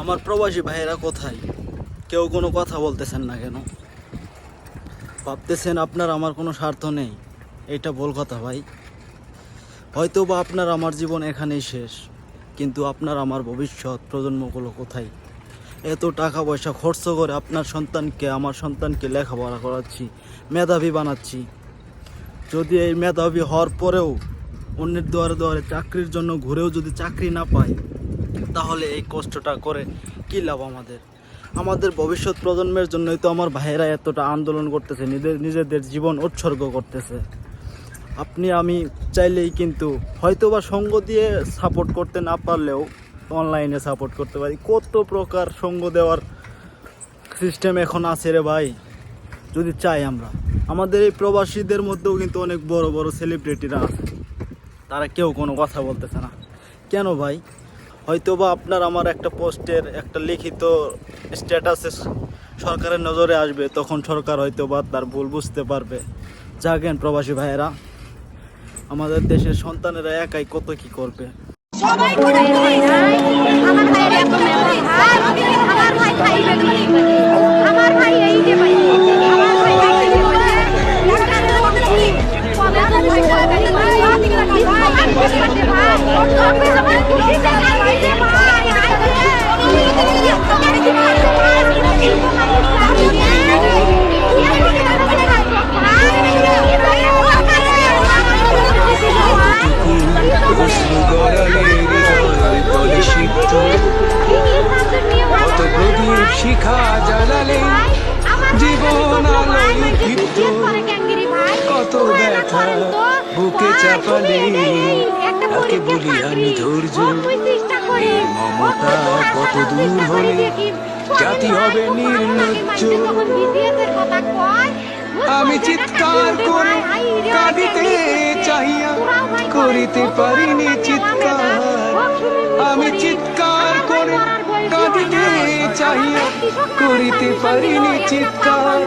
আমার প্রবাসী ভাইয়েরা কোথায়? কেউ কোনো কথা বলতেছেন না কেন? ভাবতেছেন আপনার আমার কোনো স্বার্থ নেই। এটা ভুল কথা ভাই। হয়তো বা আপনার আমার জীবন এখানেই শেষ, কিন্তু আপনার আমার ভবিষ্যৎ প্রজন্মগুলো কোথায়? এত টাকা পয়সা খরচ করে আপনার সন্তানকে, আমার সন্তানকে লেখাপড়া করাচ্ছি, মেধাবী বানাচ্ছি। যদি এই মেধাবী হওয়ার পরেও অন্যের দুয়ারে দুয়ারে চাকরির জন্য ঘুরেও যদি চাকরি না পায় তাহলে এই কষ্টটা করে কী লাভ আমাদের? আমাদের ভবিষ্যৎ প্রজন্মের জন্যই তো আমার ভাইয়েরা এতটা আন্দোলন করতেছে নিজেদের নিজেদের জীবন উৎসর্গ করতেছে। আপনি, আমি চাইলেই কিন্তু হয়তো বা সঙ্গ দিয়ে সাপোর্ট করতে না পারলেও অনলাইনে সাপোর্ট করতে পারি। কত প্রকার সঙ্গ দেওয়ার সিস্টেম এখন আছে রে ভাই, যদি চাই আমরা। আমাদের এই প্রবাসীদের মধ্যেও কিন্তু অনেক বড় বড় সেলিব্রিটিরা আছে। তারা কেউ কোনো কথা বলতেছে না। কেন ভাই? হয়তো বা আপনার আমার একটা পোস্টের একটা লিখিত স্ট্যাটাসে সরকারের নজরে আসবে, তখন সরকার হয়তো বা তার ভুল বুঝতে পারবে। জাগেন প্রবাসী ভাইয়েরা, আমাদের দেশের সন্তানেরা একাই কত কি করবে? সবাই বুকে চাপালে তাকে বলি আমি ধৈর্য। মমতা কত দূর হলে জাতি হবে নির্লজ্জ। আমি চিৎকার করে কাঁদিতে চাহিয়া করিতে পারিনি চিৎকার। আমি চিৎকার করে কাঁদিতে চাহিয়া করিতে পারিনি চিৎকার।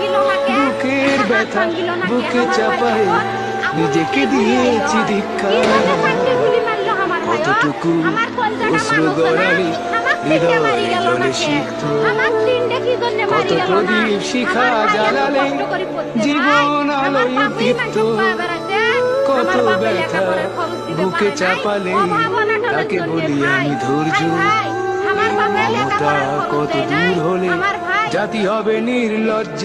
বুকের ব্যথা বুকে চাপায় নিজেকে দিয়েছি কতটুকু কত শিখা কত ব্যথা বুকে চাপালে তাকে বলি আমি ধৈর্য। কত দূর হলে জাতি হবে নির্লজ্জ।